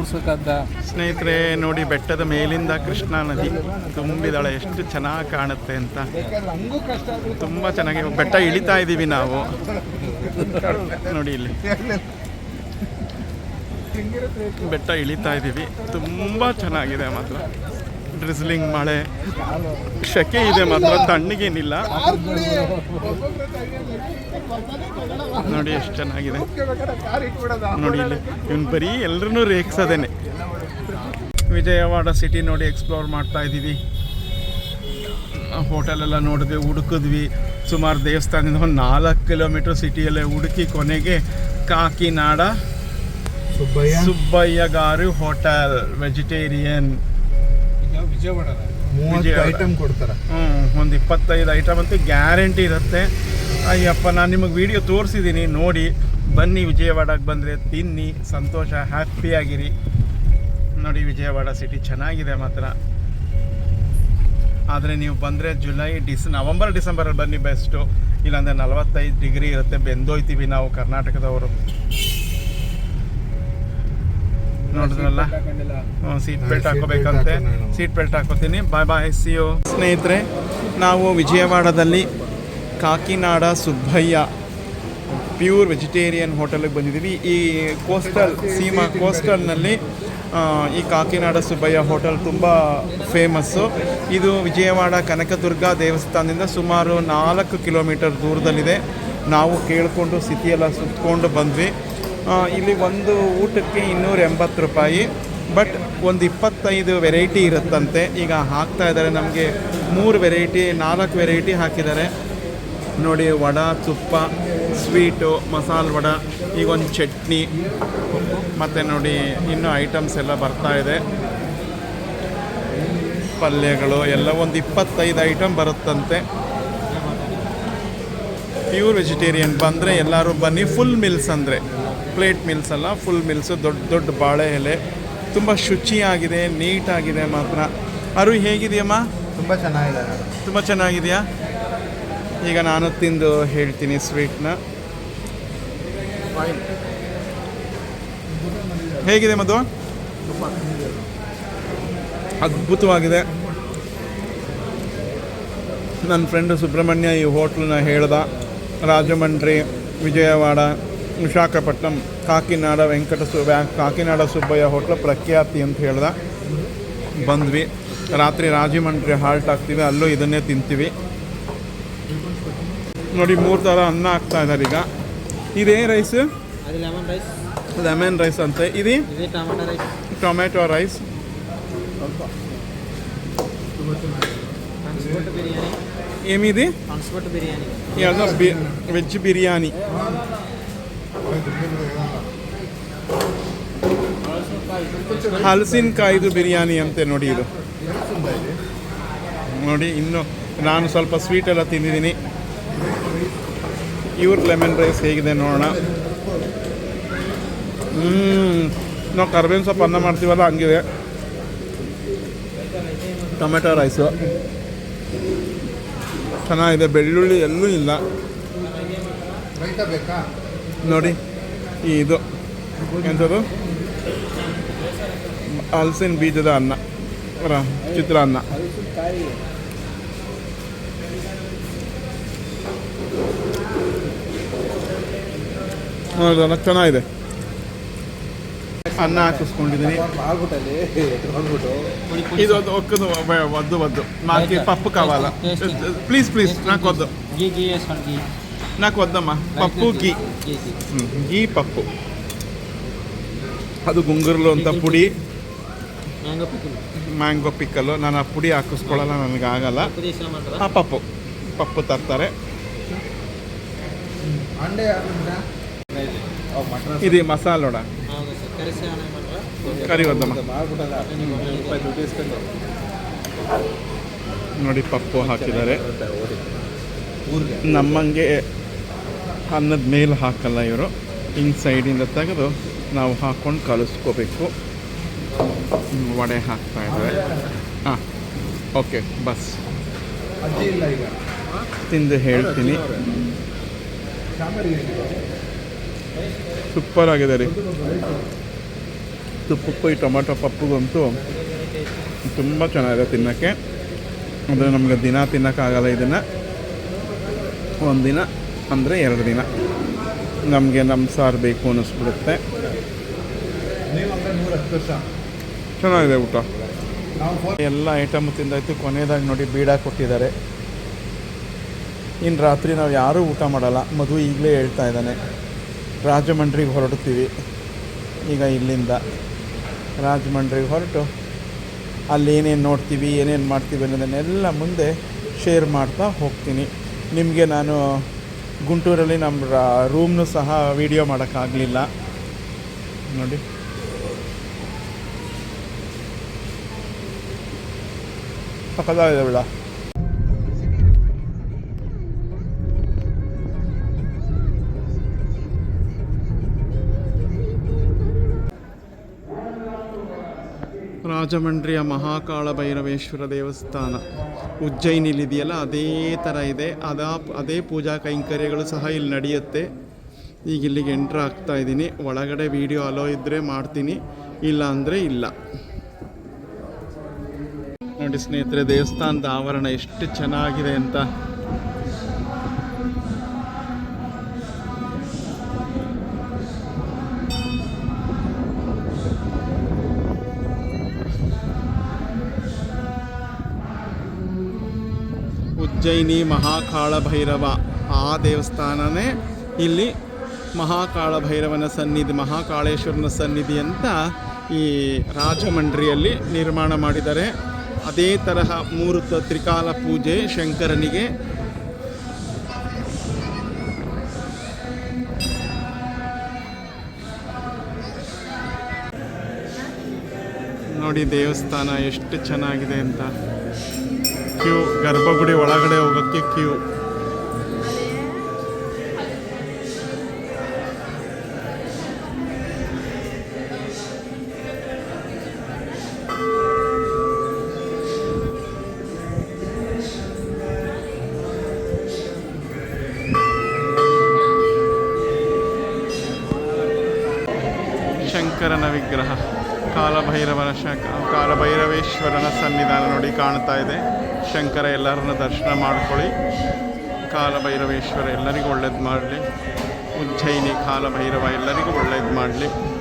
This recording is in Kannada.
ಕೂರ್ಸೋಕ್ಕಾಗ್ದ ಸ್ನೇಹಿತರೆ, ನೋಡಿ ಬೆಟ್ಟದ ಮೇಲಿಂದ ಕೃಷ್ಣಾ ನದಿ ತುಂಬಿದಾಳೆ. ಎಷ್ಟು ಚೆನ್ನಾಗಿ ಕಾಣುತ್ತೆ ಅಂತ. ತುಂಬ ಚೆನ್ನಾಗಿ ಬೆಟ್ಟ ಇಳಿತಾ ಇದ್ದೀವಿ ನಾವು. ನೋಡಿ ಇಲ್ಲಿ. ಬೆಟ್ಟ ಇಳಿತಾ ಇದ್ದೀವಿ ತುಂಬ ಚೆನ್ನಾಗಿದೆ ಮಾತ್ರ. ಡ್ರಿಸ್ಲಿಂಗ್ ಮಳೆ. ಶೆಕೆ ಇದೆ ಮಾತ್ರ ತಣ್ಣಗೇನಿಲ್ಲ. ನೋಡಿ ಎಷ್ಟು ಚೆನ್ನಾಗಿದೆ. ನೋಡಿ ಇಲ್ಲಿ ಇವನು ಬರೀ ಎಲ್ಲರೂ ರೇಗ್ಸೋದೇನೆ. ವಿಜಯವಾಡ ಸಿಟಿ ನೋಡಿ ಎಕ್ಸ್ಪ್ಲೋರ್ ಮಾಡ್ತಾ ಇದ್ದೀವಿ. ಹೋಟೆಲೆಲ್ಲ ನೋಡಿದ್ವಿ ಹುಡುಕಿದ್ವಿ. ಸುಮಾರು ದೇವಸ್ಥಾನದಿಂದ ಒಂದು ನಾಲ್ಕು ಕಿಲೋಮೀಟ್ರ್ ಸಿಟಿಯಲ್ಲೇ ಹುಡುಕಿ ಕೊನೆಗೆ Kakinada Subbaiah. Subbayya garu hotel vegetarian. Vijayawada ಮೂವತ್ತು. ಐಟಮ್ ಕೊಡ್ತಾರ. ಒಂದು ಇಪ್ಪತ್ತೈದು ಐಟಮ್ ಅಂತೂ ಗ್ಯಾರಂಟಿ ಇರುತ್ತೆ. ಅಯ್ಯಪ್ಪ ನಾನು ನಿಮಗೆ ವಿಡಿಯೋ ತೋರಿಸಿದ್ದೀನಿ ನೋಡಿ. ಬನ್ನಿ ವಿಜಯವಾಡಕ್ಕೆ ಬಂದರೆ ತಿನ್ನಿ ಸಂತೋಷ ಹ್ಯಾಪಿಯಾಗಿರಿ ನೋಡಿ ವಿಜಯವಾಡ ಸಿಟಿ ಚೆನ್ನಾಗಿದೆ ಮಾತ್ರ. ಆದರೆ ನೀವು ಬಂದರೆ ಜುಲೈ ಡಿಸ್ ನವಂಬರ್ ಡಿಸೆಂಬರಲ್ಲಿ ಬನ್ನಿ ಬೆಸ್ಟು. ಇಲ್ಲಾಂದರೆ ನಲವತ್ತೈದು ಡಿಗ್ರಿ ಇರುತ್ತೆ ಬೆಂದೋಯ್ತೀವಿ ನಾವು ಕರ್ನಾಟಕದವರು. ನೋಡಿದ್ರಲ್ಲ? ಸೀಟ್ ಬೆಲ್ಟ್ ಹಾಕೋಬೇಕಂತೆ ಸೀಟ್ ಬೆಲ್ಟ್ ಹಾಕೋತೀನಿ ಬಾಯ್ ಬಾಯ್ ಸಿ ಯು ಸ್ನೇಹಿತರೆ ನಾವು ವಿಜಯವಾಡದಲ್ಲಿ ಕಾಕಿನಾಡ ಸುಬ್ಬಯ್ಯ ಪ್ಯೂರ್ ವೆಜಿಟೇರಿಯನ್ ಹೋಟೆಲಿಗೆ ಬಂದಿದ್ದೀವಿ. ಈ ಕೋಸ್ಟಲ್ ಸೀಮಾ ಕೋಸ್ಟಲ್ನಲ್ಲಿ ಈ ಕಾಕಿನಾಡ ಸುಬ್ಬಯ್ಯ ಹೋಟೆಲ್ ತುಂಬ ಫೇಮಸ್ಸು ಇದು ವಿಜಯವಾಡ ಕನಕದುರ್ಗ ದೇವಸ್ಥಾನದಿಂದ ಸುಮಾರು ನಾಲ್ಕು ಕಿಲೋಮೀಟರ್ ದೂರದಲ್ಲಿದೆ. ನಾವು ಕೇಳಿಕೊಂಡು ಸಿಟಿಯೆಲ್ಲ ಸುತ್ತಕೊಂಡು ಬಂದ್ವಿ. ಇಲ್ಲಿ ಒಂದು ಊಟಕ್ಕೆ ಇನ್ನೂರ ಎಂಬತ್ತು ರೂಪಾಯಿ ಬಟ್ ಒಂದು ಇಪ್ಪತ್ತೈದು ವೆರೈಟಿ ಇರುತ್ತಂತೆ. ಈಗ ಹಾಕ್ತಾ ಇದ್ದಾರೆ, ನಮಗೆ ಮೂರು ವೆರೈಟಿ ನಾಲ್ಕು ವೆರೈಟಿ ಹಾಕಿದ್ದಾರೆ. ನೋಡಿ, ವಡ, ತುಪ್ಪ ಸ್ವೀಟು ಮಸಾಲೆ ವಡ, ಈಗ ಒಂದು ಚಟ್ನಿ, ಮತ್ತು ನೋಡಿ, ಇನ್ನೂ ಐಟಮ್ಸ್ ಎಲ್ಲ ಬರ್ತಾ ಇದೆ. ಪಲ್ಯಗಳು, ಎಲ್ಲ ಒಂದು ಇಪ್ಪತ್ತೈದು ಐಟಮ್ ಬರುತ್ತಂತೆ. ಪ್ಯೂರ್ ವೆಜಿಟೇರಿಯನ್ ಬಂದರೆ ಎಲ್ಲರೂ ಬನ್ನಿ ಫುಲ್ ಮಿಲ್ಸ್ ಅಂದರೆ. ಪ್ಲೇಟ್ ಮಿಲ್ಸ್ ಅಲ್ಲ ಫುಲ್ ಮಿಲ್ಸು ದೊಡ್ಡ ದೊಡ್ಡ ಬಾಳೆ ಎಲೆ ತುಂಬ ಶುಚಿಯಾಗಿದೆ ನೀಟಾಗಿದೆ ಮಾತ್ರ. ಅರು ಹೇಗಿದೆಯಮ್ಮ ತುಂಬ ಚೆನ್ನಾಗಿದೆ ತುಂಬ ಚೆನ್ನಾಗಿದೆಯಾ? ಈಗ ನಾನು ತಿಂದು ಹೇಳ್ತೀನಿ ಸ್ವೀಟ್ನ ಹೇಗಿದೆ ಮಧು? ಅದ್ಭುತವಾಗಿದೆ. ನನ್ನ ಫ್ರೆಂಡು ಸುಬ್ರಹ್ಮಣ್ಯ ಈ ಹೋಟ್ಲನ್ನ ಹೇಳ್ದ. ರಾಜಮಂಡ್ರಿ ವಿಜಯವಾಡ. ವಿಶಾಖಪಟ್ಟಣಂ ಕಾಕಿನಾಡ ವೆಂಕಟ ಸು ಕಾಕಿನಾಡ ಸುಬ್ಬಯ್ಯ ಹೋಟ್ಲ ಪ್ರಖ್ಯಾತಿ ಅಂತ ಹೇಳ್ದೆ ಬಂದ್ವಿ ರಾತ್ರಿ ರಾಜಮಂಡ್ರಿ ಹಾಲ್ಟ್ ಹಾಕ್ತೀವಿ ಅಲ್ಲೂ ಇದನ್ನೇ ತಿಂತೀವಿ ನೋಡಿ ಮೂರು ಥರ ಅನ್ನ ಹಾಕ್ತಾ ಇದ್ದಾರೆ ಈಗ ಇದೇ ರೈಸ್ ಲೆಮನ್ ರೈಸ್ ಅಂತೆ ಇದು ಟೊಮೆಟೊ ರೈಸ್ ఏమిది వెజ్ బిర్యానీ ಹಲಸಿನಕಾಯ್ದು ಬಿರಿಯಾನಿ ಅಂತೆ ನೋಡಿ ಇದು. ನೋಡಿ, ಇನ್ನು ನಾನು ಸ್ವಲ್ಪ ಸ್ವೀಟ್ ಎಲ್ಲ ತಿಂದಿದ್ದೀನಿ. ಇವ್ರ ಲೆಮನ್ ರೈಸ್ ಹೇಗಿದೆ ನೋಡೋಣ. ಹ್ಞೂ ನಾವು ಕರ್ಬೇವಿನ ಸೊಪ್ಪು ಅನ್ನ ಮಾಡ್ತೀವಲ್ಲ, ಹಂಗಿದೆ. ಟೊಮೆಟೊ ರೈಸು ಚೆನ್ನಾಗಿದೆ, ಬೆಳ್ಳುಳ್ಳಿ ಎಲ್ಲೂ ಇಲ್ಲ. ಬೇಕಾ? ನೋಡಿ ಇದು ಎಂಥದ್ದು ಹಲಸಿನ ಬೀಜದ ಅನ್ನ ಚಿತ್ರ ಚಿತ್ರಾನ್ನ ನೋಡೋಣ ಚೆನ್ನಾಗಿದೆ. ಅನ್ನ ಹಾಕಿಸ್ಕೊಂಡಿದ್ದೀನಿ ಇದು ಅದು ಒಕ್ಕದು ಒದ್ದು ಒದ್ದು. ಮಾಕಿ ಪಪ್ಪು ಕಾವಲ್ಲ ಪ್ಲೀಸ್ ಪ್ಲೀಸ್ ನಾಲ್ಕು ವದ್ದು గీ గీ వేసుకోండి గీ ನಾಲ್ಕು ವದ್ದಮ್ಮ ಪಪ್ಪು ಗೀ గీ గీ ಹ್ಮ್, ಗೀ ಪಪ್ಪು ಅದು ಗುಂಗುರ್ಲು ಅಂತ ಪುಡಿ మ్యాంగో పికిల్ ಮ್ಯಾಂಗೋ ಪಿಕ್ಕಲ್ಲು ನಾನು ಆ ಪುಡಿ ಹಾಕಿಸ್ಕೊಳ್ಳಲ್ಲ ನನಗೆ ಆಗಲ್ಲ ఉప్పు తీసినామంటారా ಆ ಪಪ್ಪು ಪಪ್ಪು ತರ್ತಾರೆ ಅಂಡೆ ಯಾರಿಂದ ಮಟನ್ ಇದು ಮಸಾಲೆ ವಡ ఓకే సార్ కర్రీస్ ఏమైనా ఇవ్వమంటారా ಕರಿ ವದ್ದಮ್ಮ ಆಗ್ಬಿಟ್ಟಲ್ಲ ರೂಪಾಯಿ ದುಡ್ಡು ಇಸ್ಕೊಂಡು ನೋಡಿ ಪಪ್ಪು ಹಾಕಿದ್ದಾರೆ ಊರಿಗೆ ನಮ್ಮಂಗೆ ಅನ್ನದ ಮೇಲೆ ಹಾಕಲ್ಲ ಇವರು. ಹಿಂಗೆ ಸೈಡಿಂದ ತೆಗೆದು ನಾವು ಹಾಕ್ಕೊಂಡು ಕಲಿಸ್ಕೋಬೇಕು. ವಡೆ ಹಾಕ್ತಾ ಇದ್ದಾರೆ. ಹಾಂ, ಓಕೆ, ಬಸ್. ತಿಂದು ಹೇಳ್ತೀನಿ. ಸೂಪರ್ ಆಗಿದೆ ರೀ ತುಪ್ಪಕ್ಕೂ ಈ ಟೊಮಾಟೊ ಪಪ್ಪುಗಂತೂ ತುಂಬ ಚೆನ್ನಾಗಿದೆ ತಿನ್ನೋಕ್ಕೆ. ಅಂದರೆ ನಮಗೆ ದಿನ ತಿನ್ನೋಕ್ಕಾಗಲ್ಲ ಇದನ್ನು. ಒಂದಿನ ಅಂದರೆ ಎರಡು ದಿನ. ನಮಗೆ ನಮ್ಮ ಸಾರು ಬೇಕು ಅನ್ನಿಸ್ಬಿಡುತ್ತೆ. ಚೆನ್ನಾಗಿದೆ ಊಟ. ಎಲ್ಲ ಐಟಮ್ ತಿಂದಾಯ್ತು ಕೊನೆಯದಾಗಿ ನೋಡಿ ಬೀಡ ಕೊಟ್ಟಿದ್ದಾರೆ. ಇನ್ನು ರಾತ್ರಿ ನಾವು ಯಾರೂ ಊಟ ಮಾಡಲ್ಲ ಮಧು ಈಗಲೇ ಹೇಳ್ತಾ ಇದ್ದಾನೆ. ರಾಜಮಂಡ್ರಿಗೆ ಹೊರಡ್ತೀವಿ. ಈಗ ಇಲ್ಲಿಂದ. ರಾಜಮಂಡ್ರಿಗೆ ಹೊರಟು. ಅಲ್ಲಿ ಏನೇನು ನೋಡ್ತೀವಿ ಏನೇನು ಮಾಡ್ತೀವಿ ಅನ್ನೋದನ್ನೆಲ್ಲ ಮುಂದೆ ಶೇರ್ ಮಾಡ್ತಾ ಹೋಗ್ತೀನಿ. ನಿಮಗೆ ನಾನು ಗುಂಟೂರಲ್ಲಿ ನಮ್ಮ ರೂಮ್ನು ಸಹ ವೀಡಿಯೋ ಮಾಡೋಕ್ಕಾಗಲಿಲ್ಲ. ನೋಡಿ. ಸಖತ್ತಾಗಿದೆ ಬಿಡ. ರಾಜಮಂಡ್ರಿಯ ಮಹಾಕಾಳ ಭೈರವೇಶ್ವರ ದೇವಸ್ಥಾನ ಉಜ್ಜಯಿನಿಲಿದೆಯಲ್ಲ ಅದೇ ಥರ ಇದೆ. ಅದಾ ಅದೇ ಪೂಜಾ ಕೈಂಕರ್ಯಗಳು ಸಹ ಇಲ್ಲಿ ನಡೆಯುತ್ತೆ. ಈಗ ಇಲ್ಲಿಗೆ ಎಂಟ್ರ್ ಆಗ್ತಾ ಇದ್ದೀನಿ. ಒಳಗಡೆ ವಿಡಿಯೋ ಅಲೋ ಇದ್ದರೆ ಮಾಡ್ತೀನಿ. ಇಲ್ಲ ಅಂದರೆ ಇಲ್ಲ. ನೋಡಿ ಸ್ನೇಹಿತರೆ, ದೇವಸ್ಥಾನದ ಆವರಣ ಎಷ್ಟು ಚೆನ್ನಾಗಿದೆ ಅಂತ. ಉಜ್ಜಯಿನಿ ಮಹಾಕಾಳ ಭೈರವ ಆ ದೇವಸ್ಥಾನನೇ ಇಲ್ಲಿ ಮಹಾಕಾಳ ಭೈರವನ ಸನ್ನಿಧಿ, ಮಹಾಕಾಳೇಶ್ವರನ ಸನ್ನಿಧಿ ಅಂತ ಈ ರಾಜಮಂಡ್ರಿಯಲ್ಲಿ ನಿರ್ಮಾಣ ಮಾಡಿದ್ದಾರೆ. ಅದೇ ತರಹ ಮೂರು ತ- ತ್ರಿಕಾಲ ಪೂಜೆ ಶಂಕರನಿಗೆ. ನೋಡಿ ದೇವಸ್ಥಾನ ಎಷ್ಟು ಚೆನ್ನಾಗಿದೆ ಅಂತ. ಕ್ಯೂ ಗರ್ಭಗುಡಿ ಒಳಗಡೆ ಹೋಗೋಕ್ಕೆ ಕ್ಯೂ. ಶಂಕರನ ವಿಗ್ರಹ ಕಾಲಭೈರವನ ಶಂಕ ಕಾಲಭೈರವೇಶ್ವರನ ಸನ್ನಿಧಾನ ನೋಡಿ ಕಾಣ್ತಾ ಇದೆ. ಶಂಕರ ಎಲ್ಲರನ್ನ ದರ್ಶನ ಮಾಡ್ಕೊಳ್ಳಿ. ಕಾಲಭೈರವೇಶ್ವರ ಎಲ್ಲರಿಗೂ ಒಳ್ಳೇದು ಮಾಡಲಿ. ಉಜ್ಜಯಿನಿ ಕಾಲಭೈರವ ಎಲ್ಲರಿಗೂ ಒಳ್ಳೇದು ಮಾಡಲಿ.